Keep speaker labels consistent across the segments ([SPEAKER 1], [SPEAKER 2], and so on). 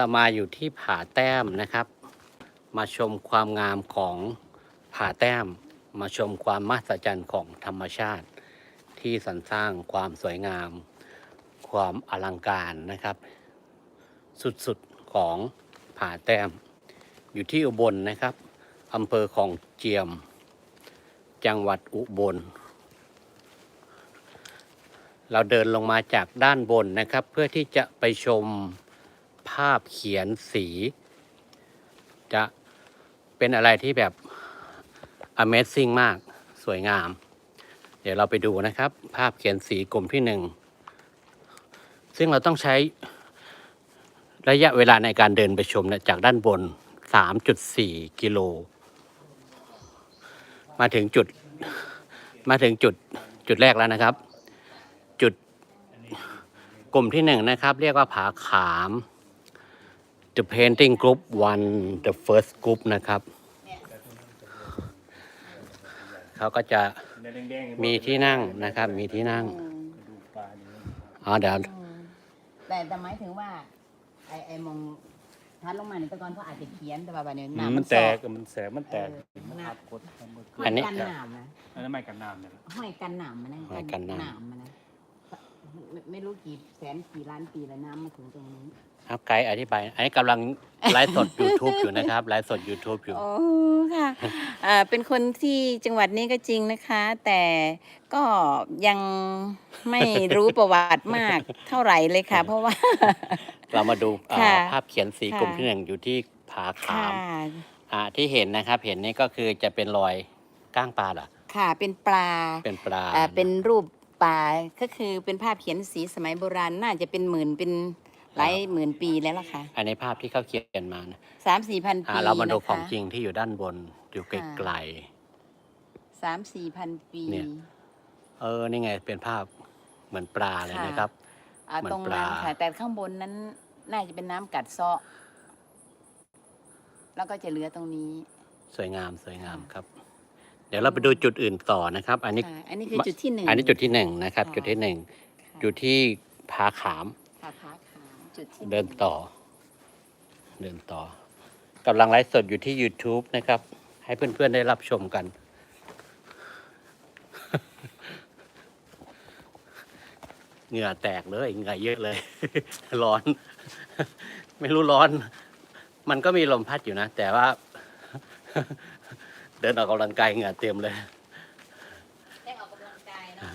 [SPEAKER 1] เรามาอยู่ที่ผาแต้มนะครับ มาชมความงามของผาแต้ม มาชมความมหัศจรรย์ของธรรมชาติ ที่สรรสร้างความสวยงาม ความอลังการนะครับ สุดๆของผาแต้ม อยู่ที่อุบลนะครับอำเภอของเจียม จังหวัดอุบล เราเดินลงมาจากด้านบนนะครับ เพื่อที่จะไปชมาพเขียนสี จะเป็นอะไรที่แบบ Amazing มากสวยงาม เดี๋ยวเราไปดูนะครับ ภาพเขียนสีกลุ่มที่หนึ่งซึ่งเราต้องใช้ระยะเวลาในการเดินไปชมนี่ยจากด้านบน 3.4 กิโล มาถึงจุดมาถึงจุดจุดแรกแล้วนะครับ จุดกลุ่มที่หนึ่งนะครับ เรียกว่าผาขาม The Painting Group One The First Group นะครับ เขาก็จะมีที่นั่งนะครับ มีที่นั่งอ๋อเดี๋ยว
[SPEAKER 2] แต่แต่หมายถึงว่าไอไอมองทัดลงมาในตะกอนเขาอาจจะเขียนแต่ว่าแบบนี้
[SPEAKER 3] อืม
[SPEAKER 2] น้ำ
[SPEAKER 3] มันแตก
[SPEAKER 2] ซอ
[SPEAKER 3] มันแสบมันแตก
[SPEAKER 2] เออ
[SPEAKER 3] มันหักกดทำมือ
[SPEAKER 2] ห้
[SPEAKER 1] อั
[SPEAKER 2] อนย
[SPEAKER 1] นี้
[SPEAKER 2] กันหนามนะ
[SPEAKER 3] อันนั้นไม่กันน้ำเนี่ย
[SPEAKER 2] ห้อยกันหนามมันนะ
[SPEAKER 1] ห้อยกันหนาม
[SPEAKER 2] หนามมันนะ ไม่ไม่รู้กี่แสนกี่ล้านปีแล้วน้ำมาถึงตรงนี้
[SPEAKER 1] ครับไกด์อธิบาย อันนี้กำลังไลฟ์สด YouTube อยู่นะครับไลฟ์สด YouTube อยู่
[SPEAKER 4] โอ้ค่ะอ่าเป็นคนที่จังหวัดนี้ก็จริงนะคะ แต่ก็ยังไม่รู้ประวัติมากเท่าไหร่เลยค่ะ เพราะว่า
[SPEAKER 1] เรามาดูอ่า
[SPEAKER 4] ค่ะ
[SPEAKER 1] ภาพเขียนสี
[SPEAKER 4] ค่ะ
[SPEAKER 1] กลุ่มที่หนึ่งอยู่ที่ผาขา
[SPEAKER 4] ค่ะ
[SPEAKER 1] มอ่าที่เห็นนะครับ เห็นนี่ก็คือจะเป็นรอยก้างปลาเหรอ
[SPEAKER 4] ค่ะ เป็นปลา
[SPEAKER 1] เป็นปลา
[SPEAKER 4] อ่าเป็นรูป ปลาก็คือเป็นภาพเขียนสีสมัยโบราณน่าจะเป็นหมื่นเป็นหลายหมื่นปีแล้วล่ะค่ะ
[SPEAKER 1] อันนี้ภาพที่เขาเขียนมานะ
[SPEAKER 4] สามสี่พัน
[SPEAKER 1] อ่า
[SPEAKER 4] ปี
[SPEAKER 1] เรามาดู
[SPEAKER 4] นะคะ
[SPEAKER 1] ของจริงที่อยู่ด้านบนอยู่ไกล
[SPEAKER 4] สามสี่พันปี
[SPEAKER 1] เนี่ยๆเออนี่ไงเป็นภาพเหมือนปลาเลย
[SPEAKER 4] ค่ะ
[SPEAKER 1] นะครับ
[SPEAKER 4] อ่า
[SPEAKER 1] เหมือน
[SPEAKER 4] ตรงนั้น
[SPEAKER 1] ปลา
[SPEAKER 4] ค่ะ แต่ข้างบนนั้นน่าจะเป็นน้ำกัดเซาะแล้วก็จะเหลือตรงนี้
[SPEAKER 1] สวยงามสวยงาม
[SPEAKER 4] ค่ะ
[SPEAKER 1] ครับ เดี๋ยวเราไปดูจุดอื่นต่อนะครับ อันนี้
[SPEAKER 4] ค่ะอันนี้คือจุดที่หนึ่ง
[SPEAKER 1] อันนี้จุดที่หนึ่งนะครับ
[SPEAKER 4] ค่ะ
[SPEAKER 1] จุดที่หนึ่ง
[SPEAKER 4] ค่ะ
[SPEAKER 1] อยู่ที่ผาขาม
[SPEAKER 4] ค่ะผาขามจุดที่
[SPEAKER 1] เดินต่อ เดินต่อกำลังไลฟ์สดอยู่ที่ YouTube นะครับ ให้เพื่อนๆได้รับชมกัน เหงื่อแตกเลยเหงื่อเยอะเลย ร้อน ไม่รู้ร้อน มันก็มีลมพัดอยู่นะ แต่ว่า เดินออกกำลังกายเหงื่อเต็มเลย
[SPEAKER 4] ได้ออกกำลังกายเนาะ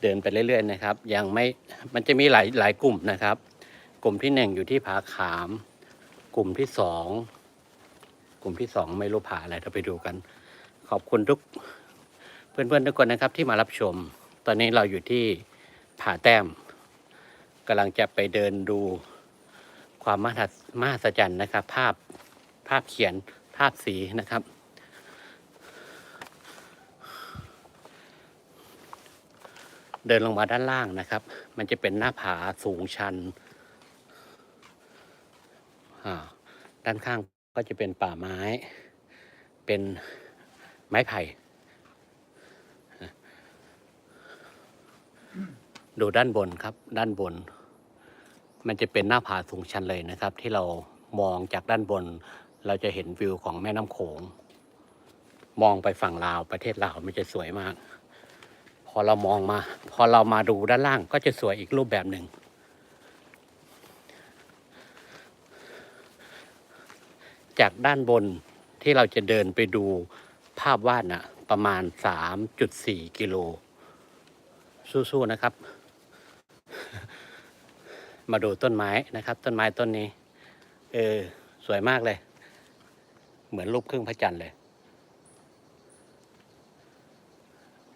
[SPEAKER 1] เดินไปเรื่อยๆนะครับ ยังไม่มันจะมีหลายหลายกลุ่มนะครับ กลุ่มที่หนึ่งอยู่ที่ผาขาม กลุ่มที่สองกลุ่มที่สองไม่รู้ผาอะไรเราไปดูกัน ขอบคุณทุกเพื่อนๆทุกคนนะครับที่มารับชม ตอนนี้เราอยู่ที่ผาแต้มกำลังจะไปเดินดูความมหัศมหัศจรรย์นะครับ ภาพ ภาพเขียนภาพสีนะครับ เดินลงมาด้านล่างนะครับ มันจะเป็นหน้าผาสูงชันอ่าด้านข้างก็จะเป็นป่าไม้ เป็นไม้ไผ่ ดูด้านบนครับ ด้านบน มันจะเป็นหน้าผาสูงชันเลยนะครับ ที่เรามองจากด้านบน เราจะเห็นวิวของแม่น้ำโขง มองไปฝั่งลาวประเทศลาวมันจะสวยมาก พอเรามองมา พอเรามาดูด้านล่างก็จะสวยอีกรูปแบบหนึ่ง จากด้านบนที่เราจะเดินไปดูภาพวาดน่ะประมาณ 3.4 กิโล สู้ๆนะครับ มาดูต้นไม้นะครับ ต้นไม้ต้นนี้ เออ สวยมากเลย เหมือนรูปครึ่งพระจันทร์เลย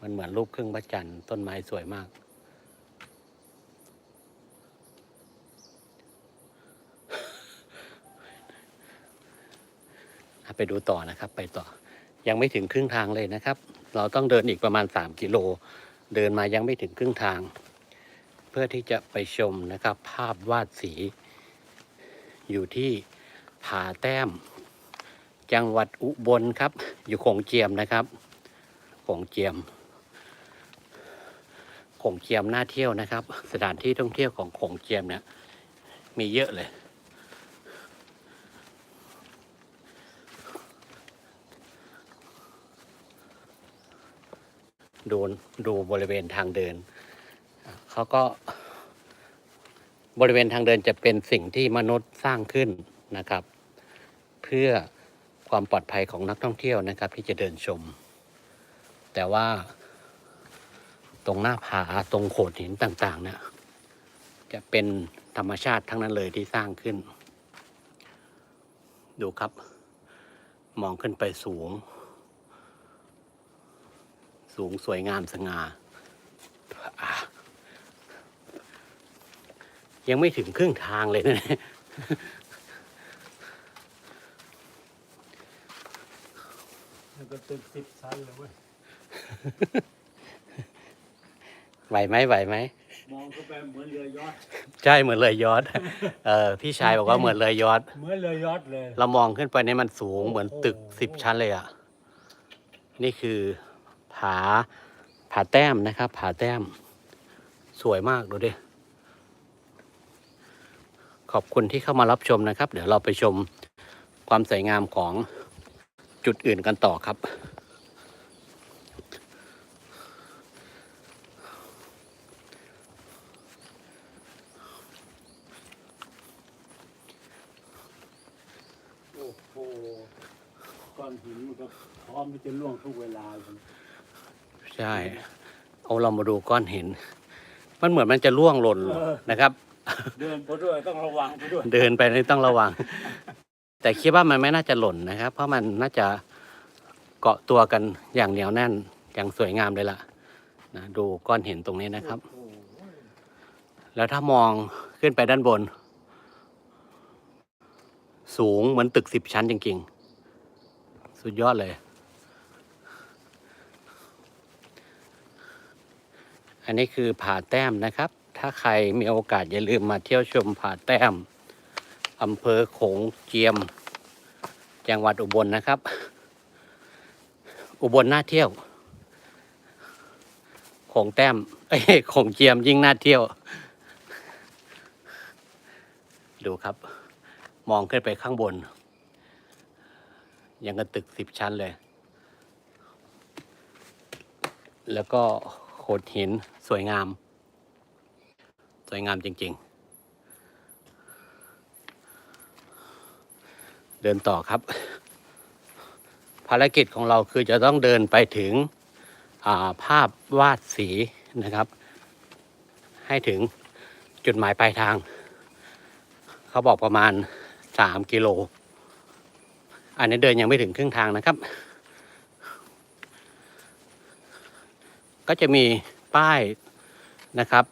[SPEAKER 1] มันเหมือนรูปครึ่งพระจันทร์ต้นไม้สวยมาก ไปดูต่อนะครับ ไปต่อ ยังไม่ถึงครึ่งทางเลยนะครับ เราต้องเดินอีกประมาณ 3 กิโล เดินมายังไม่ถึงครึ่งทาง เพื่อที่จะไปชมนะครับ ภาพวาดสี อยู่ที่ผาแต้ม จังหวัดอุบลครับ อยู่โขงเจียมนะครับโขงเจียมโขงเจียมน่าเที่ยวนะครับ สถานที่ท่องเที่ยวของโขงเจียมเนี่ยมีเยอะเลย ดูดูบริเวณทางเดินเขาก็ บริเวณทางเดินจะเป็นสิ่งที่มนุษย์สร้างขึ้นนะครับ เพื่อ ความปลอดภัยของนักท่องเที่ยวนะครับ ที่จะเดินชม แต่ว่าตรงหน้าผาตรงโขดหินต่างๆเนี่ยจะเป็นธรรมชาติทั้งนั้นเลยที่สร้างขึ้น ดูครับ มองขึ้นไปสูง สูงสวยงามสง่ายังไม่ถึงครึ่งทางเลยนะ เนี่ย
[SPEAKER 3] แล้วก็ตึกสิบชั้นเลยเว้ย
[SPEAKER 1] ไหวไหมไหวไหม
[SPEAKER 3] มองเข้าไปเหมือนเรือยอชต์
[SPEAKER 1] ใช่เหมือนเลยยอด เออพี่ชายบอกว่าเหมือนเลยยอด
[SPEAKER 3] เหมือนเรือยอชต์เลย
[SPEAKER 1] เรามองขึ้นไปเนี่ยมันสูงเหมือนตึก
[SPEAKER 3] โอ้โห
[SPEAKER 1] สิบชั้นเลยอะ นี่คือผาผาแต้มนะครับผาแต้ม สวยมากดูดิ ขอบคุณที่เข้ามารับชมนะครับ เดี๋ยวเราไปชมความสวยงามของ จุดอื่นกันต่อครับ
[SPEAKER 3] โอ้โหก้อนหินมันก็พร้อมที่จะล่วงทุกเวลาเลย
[SPEAKER 1] ใช่ เอาเรามาดูก้อนหิน มันเหมือนมันจะล่วงหล่นนะครับ
[SPEAKER 3] เดินไปด้วยต้องระวังไปด้วย
[SPEAKER 1] เดินไปนี่ต้องระวัง แต่คิดว่ามันไม่น่าจะหล่นนะครับ เพราะมันน่าจะเกาะตัวกันอย่างเหนียวแน่นอย่างสวยงามเลยล่ะนะดูก้อนหินตรงนี้นะครับ แล้วถ้ามองขึ้นไปด้านบน สูงเหมือนตึกสิบชั้นจริงๆ สุดยอดเลย อันนี้คือผาแต้มนะครับ ถ้าใครมีโอกาสอย่าลืมมาเที่ยวชมผาแต้ม อำเภอโขงเจียม จังหวัดอุบลนะครับ อุบลน่าเที่ยว โขงแต้มเอ้ยโขงเจียมยิ่งน่าเที่ยว ดูครับ มองขึ้นไปข้างบน ยังกับตึกสิบชั้นเลย แล้วก็โขดหินสวยงาม สวยงามจริง ๆ เดินต่อครับ ภารกิจของเราคือจะต้องเดินไปถึงาภาพวาดสีนะครับ ให้ถึงจุดหมายปลายทาง เขาบอกประมาณสามกิโล อันนี้เดินยังไม่ถึงครึ่งทางนะครับ ก็จะมีป้ายนะครับ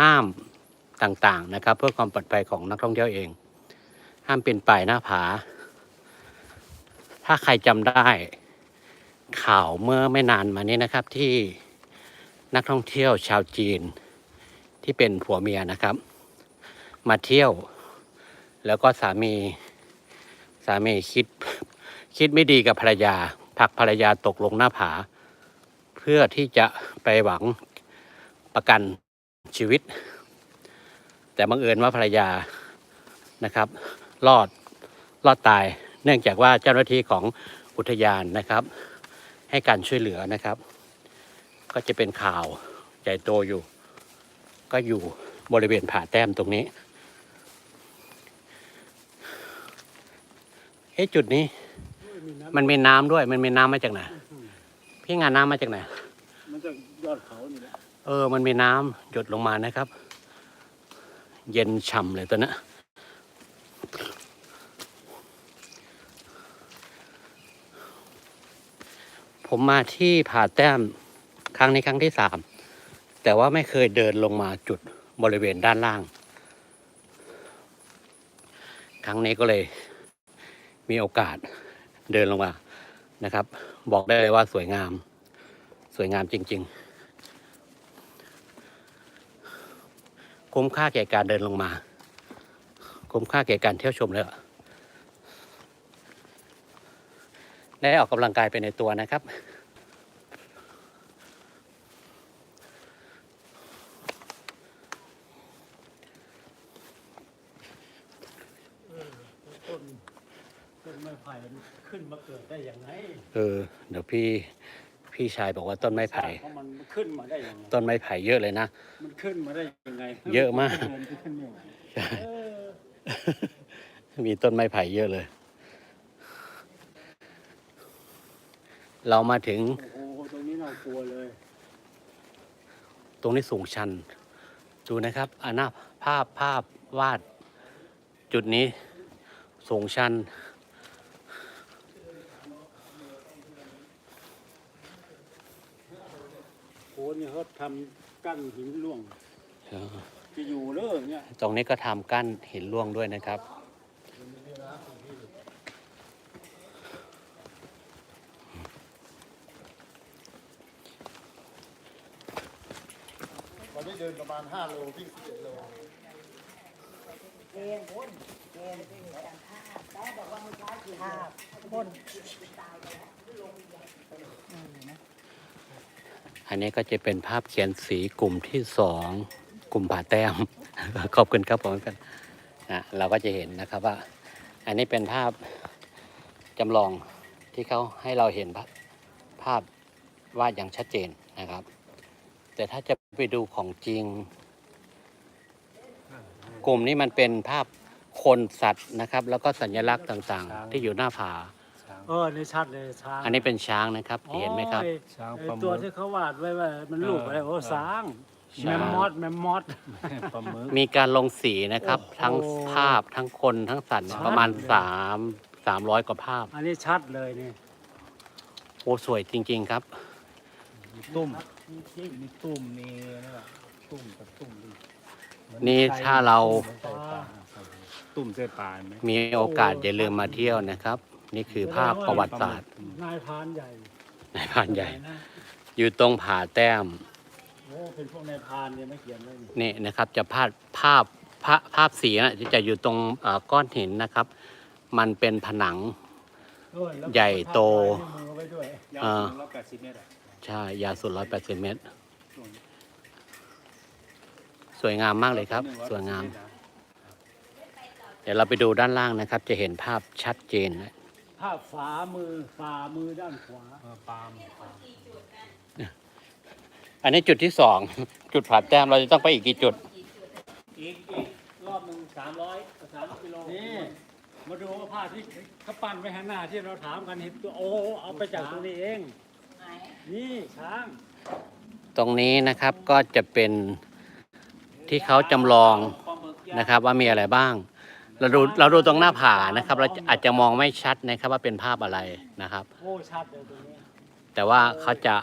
[SPEAKER 1] ห้ามต่างๆนะครับ เพื่อความปลอดภัยของนักท่องเที่ยวเอง ห้ามเป็นป่ายหน้าผา ถ้าใครจำได้ ข่าวเมื่อไม่นานมานี้นะครับที่นักท่องเที่ยวชาวจีนที่เป็นผัวเมียนะครับ มาเที่ยว แล้วก็สามีสามีคิดคิดไม่ดีกับภรรยาผลักภรรยาตกลงหน้าผา เพื่อที่จะไปหวังประกันชีวิต แต่บังเอิญว่าภรรยานะครับ รอดรอดตาย เนื่องจากว่าเจ้าหน้าที่ของอุทยานนะครับ ให้การช่วยเหลือนะครับ ก็จะเป็นข่าวใหญ่โตอยู่ ก็อยู่บริเวณผาแต้มตรงนี้เอ๊ะจุดนี้ มันมีน้ำด้วย มันมีน้ำมาจากไหนพี่งานน้ำมาจากไหน
[SPEAKER 3] มันจะยอดเขานี่แหละ
[SPEAKER 1] เออ มันมีน้ำหยดลงมานะครับ เย็นฉ่ำเลยตัวเนี้ย ผมมาที่ผาแต้มครั้งนี้ครั้งที่สามแต่ว่าไม่เคยเดินลงมาจุดบริเวณด้านล่าง ครั้งนี้ก็เลยมีโอกาสเดินลงมานะครับ บอกได้เลยว่าสวยงาม สวยงามจริง ๆ คุ้มค่าแก่การเดินลงมา คุ้มค่าแก่การเที่ยวชมแล้วอะ ได้ออกกำลังกายไปในตัวนะครับไม้
[SPEAKER 3] ไผ่ขึ้นมาเกิดได้ยังไง
[SPEAKER 1] เออ เดี๋ยวพี่พี่ชายบอกว่าต้นไม้ไผ่
[SPEAKER 3] มันขึ้นมาได้ยังไง
[SPEAKER 1] ต้นไม้ไผ่เยอะเลยนะ
[SPEAKER 3] มันขึ้นมาได้ยังไง
[SPEAKER 1] เยอะมาก
[SPEAKER 3] มี
[SPEAKER 1] ต้นไม้ไผ่เยอะเลย เรามาถึง
[SPEAKER 3] โอ้โหตรงนี้น่ากลัวเลย
[SPEAKER 1] ตรงนี้สูงชัน ดูนะครับอันน่าภาพภาพวาด จุดนี้สูงชัน
[SPEAKER 3] โอ้เนี่ยเขาทำกั้นหินร่วงจะอยู่เลยเนี่ย
[SPEAKER 1] ตรงนี้ก็ทำกั้นหินร่วงด้วยนะครับ
[SPEAKER 5] เดินประมาณ5โลวิ่ง11โล
[SPEAKER 2] เกณฑ์พ้นเกณฑ์แต่ภาพแต่บอกว่าเมื่อเช้าคือภาพพ้น
[SPEAKER 1] อันนี้ก็จะเป็นภาพเขียนสีกลุ่มที่สองกลุ่มผ่าแต้ม ขอบคุณครับผมกันนะเราก็จะเห็นนะครับว่า อันนี้เป็นภาพจำลองที่เขาให้เราเห็นภาพวาดอย่างชัดเจนนะครับ แต่ถ้าจะไปดูของจริง กลุ่มนี้มันเป็นภาพคนสัตว์นะครับ แล้วก็สัญลักษณ์ต่างๆ ที่อยู่หน้าผา
[SPEAKER 3] เออในชัดเลยช้าง
[SPEAKER 1] อันนี้เป็นช้างนะครับ เห็นไหมครับ
[SPEAKER 3] โอ้ย
[SPEAKER 5] ช้าง
[SPEAKER 3] ไอ้
[SPEAKER 5] ปลาห
[SPEAKER 3] ตัว
[SPEAKER 5] มึก
[SPEAKER 3] ที่เขาวาดไว้ว่ามันลูกอะไรโอ้ช้าง
[SPEAKER 1] ช้าง
[SPEAKER 3] แมมมอสแมมมอส
[SPEAKER 5] ปลาหมึก
[SPEAKER 1] มีการลงสีนะครับ
[SPEAKER 3] โอ้โห
[SPEAKER 1] ทั้งภาพทั้งคนทั้งสัตว์เนี่ย
[SPEAKER 3] ชัด
[SPEAKER 1] ประมาณ
[SPEAKER 3] เลย
[SPEAKER 1] สามสามร้อยกว่าภาพ
[SPEAKER 3] อันนี้ชัดเลยนี่
[SPEAKER 1] โอ้สวยจริง ๆ ครับ
[SPEAKER 5] มีตุ้ม
[SPEAKER 3] จริง
[SPEAKER 5] มีตุ้มมีนี่แหละตุ้มกับตุ้มดิเหมือ
[SPEAKER 1] นี่ถ้าเรา
[SPEAKER 5] ตุ้มเส้นปลาไหม
[SPEAKER 1] มีโอกาสอย่าลืมมาเที่ยวนะครับ นี่คือภาพประวัติศาสตร์
[SPEAKER 3] นายพรานใหญ่
[SPEAKER 1] ในพรานใหญ่
[SPEAKER 3] นะ
[SPEAKER 1] อยู่ตรงผาแต้ม
[SPEAKER 3] โอ้เป็นพวกนายพรานเนี่ยไม่เขียนเลยนี่
[SPEAKER 1] นี่นะครับ จะภาพภาพภาพภาพสีนะจะอยู่ตรงเอ่อก้อนหินนะครับ มันเป็นผนัง
[SPEAKER 3] โอ้ยแล้ว
[SPEAKER 1] ใหญ่โต
[SPEAKER 3] ทำลายนิ้วมือไว้ด้วย
[SPEAKER 5] ยาว
[SPEAKER 1] อ่า
[SPEAKER 5] ถึงร้อยแปดสิบเมตรอะ
[SPEAKER 1] ใช่ ยาวสุดร้อยแปดสิบเมตร สวยงามมากเลยครับ สวยงาม เดี๋ยวเราไปดูด้านล่างนะครับ จะเห็นภาพชัดเจนนะ
[SPEAKER 3] ภาพฝ่ามือฝ่ามือด้านขวา
[SPEAKER 5] เออปลาหมึกปลา
[SPEAKER 1] อันนี้จุดที่สอง จุดผาแต้มเราจะต้องไปอีกกี่จุด
[SPEAKER 3] อีกอีกรอบหนึ่งสามร้อยสามกิโลนี่มาดูว่าภาพที่เขาปั้นไว้ข้างหน้าที่เราถามกันเห็นตัวโอ้เอาไปจากตรงนี้เอง นี่ช้าง
[SPEAKER 1] ตรงนี้นะครับก็จะเป็นที่เขาจำลอง
[SPEAKER 3] ปลาหมึกย่าง
[SPEAKER 1] นะครับว่ามีอะไรบ้าง เราดูเราดูตรงหน้าผานะครับ เราอาจจะมองไม่ชัดนะครับว่าเป็นภาพอะไรนะครับ
[SPEAKER 3] โอ้ชัดเลยตรงนี้
[SPEAKER 1] แต่ว่าเขาจะ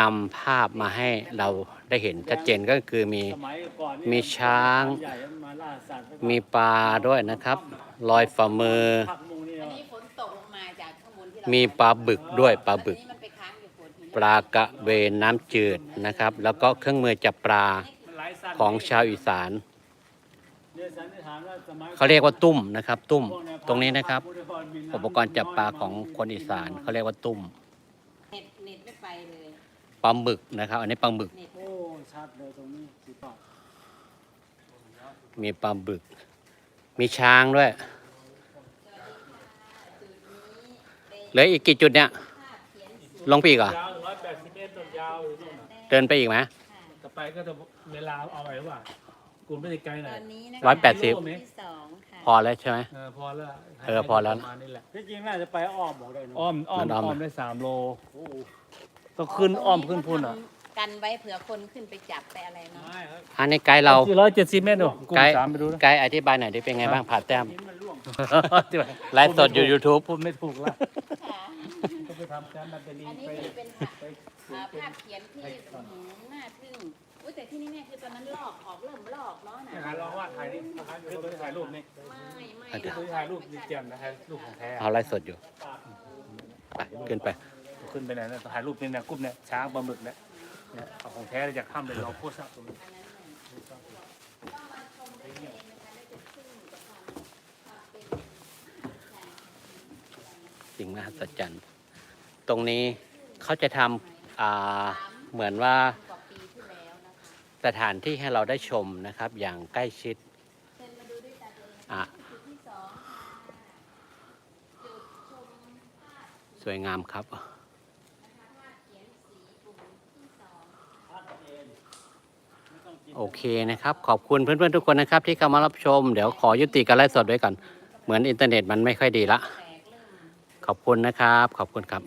[SPEAKER 1] นำภาพมาให้เราได้เห็นชัดเจนก็คือมี
[SPEAKER 3] สมัยก่อนนี่
[SPEAKER 1] มีช้าง
[SPEAKER 3] ใหญ่มันมาล่าสัตว์
[SPEAKER 1] มีปลาด้วยนะครับรอยฝ่ามือ
[SPEAKER 3] ผักมุงนี่
[SPEAKER 4] อัน
[SPEAKER 3] เนาะ
[SPEAKER 4] นี้ฝนตกลงมาจากข้างบนที่เรา
[SPEAKER 1] มีปลาบึกด้วยปลาบึก
[SPEAKER 4] อันนี้มันไป
[SPEAKER 1] ลากระเวนน้ำจืดนะครับ แล้วก็เครื่องมือจับปลาของชาวอีสาน
[SPEAKER 3] เขา
[SPEAKER 1] เรียกว่าตุ้มนะครับ ตุ้มตรงนี้นะครับ อุปกรณ์จับปลาของคนอีสานเขาเรียกว่าตุ้ม
[SPEAKER 4] ปลา
[SPEAKER 1] หมึกนะครับ อันนี้ปลาหมึกมีปลาหมึก มีช้างด้วย เหลืออีกกี่จุดเนี่ย ลงไปอีกเหรอ ยา
[SPEAKER 3] วร้อยแปดสิบเมตรต้นยาวอยู่นู่นน่ะ
[SPEAKER 1] เดินไปอีกไหม
[SPEAKER 3] ต่อไปก็จะเวลาเอาไว้ว่ากูไม่ได้ไกลห
[SPEAKER 4] ต
[SPEAKER 3] น่อ
[SPEAKER 4] อยนนี้นะ
[SPEAKER 1] ร้อยแปดสิบ
[SPEAKER 4] ที่สองค่ะ
[SPEAKER 1] พอแล้วใช่ไหม
[SPEAKER 3] เออพอแล้ว
[SPEAKER 1] เออพอแล้ว
[SPEAKER 3] ประมาณนี้แหละที่จริงน่าจะไปอ้อมบอกได้เนอะ
[SPEAKER 5] อ้อมอ้อม
[SPEAKER 1] มันอ้อม
[SPEAKER 5] อ้อมได้สามโล
[SPEAKER 3] โอ้
[SPEAKER 5] ต้องขึ้นอ้อมขึ้นพุ่นอะ
[SPEAKER 4] กันไว้เผื่อคนขึ้นไปจับไปอะไรเนาะ
[SPEAKER 3] ไม่ครับ
[SPEAKER 1] อันนี้ไกด์เรา
[SPEAKER 5] ร้อยเจ็ดสิบเมตรหนูกลุ่
[SPEAKER 1] ไก
[SPEAKER 5] ม
[SPEAKER 1] ด์
[SPEAKER 5] สามไปดูนะ
[SPEAKER 1] ไกด์อธิบายหน่อยได้เป็นไงบ้างผ่าแต้ม
[SPEAKER 3] หินมันร่วง
[SPEAKER 1] ไลฟ์สดอยู่ YouTube
[SPEAKER 5] พูดไม่ถูกละ
[SPEAKER 4] ค่ะ
[SPEAKER 3] ก็ไปทำแซมมันเป็นลิ
[SPEAKER 4] อั
[SPEAKER 3] ง
[SPEAKER 4] นนี้
[SPEAKER 3] ไป
[SPEAKER 4] คือเป็นภาพอ่าภาพเขียนที่อื้อหือน่าทึ่งอุ้ยแต่ที่นี่แม่คือตอนนั้นลอกออกเริ่มลอกเนาะน่ะ
[SPEAKER 5] ถ่ายลองว่าถ่ายนี่คือตัวที่ถ่ายรูปนี่
[SPEAKER 4] ไม่ไม่
[SPEAKER 1] เดี๋ยว
[SPEAKER 5] ตัวที่ถ่ายรูปดีเจียมนะถ่ายรูปของแท้
[SPEAKER 1] เอาไลฟ์สดอยู่ไปขึ้นไป
[SPEAKER 5] ขึ้นไปไหนนะถ่ายรูปนี่นะกลุ่มเนี่ยช้างปลาหมึกเนี่ยเนี่ยเอาของแท้เลยจากถ้ำเลยลองโพสต์ตรงนี้
[SPEAKER 1] สิ่งมหัศจรรย์ ตรงนี้เขาจะทำเหมือนว่าสถานที่ให้เราได้ชมนะครับ อย่างใกล้ชิด
[SPEAKER 4] สองค่ะ
[SPEAKER 1] สวยงามครับโอเคนะครับ ขอบคุณเพื่อนๆทุกคนนะครับ ที่เข้ามารับชม เดี๋ยวขอยุติการไลฟ์สดไว้ก่อน เหมือนอินเทอร์เน็ตมันไม่ค่อยดีละ ขอบคุณนะครับ ขอบคุณครับ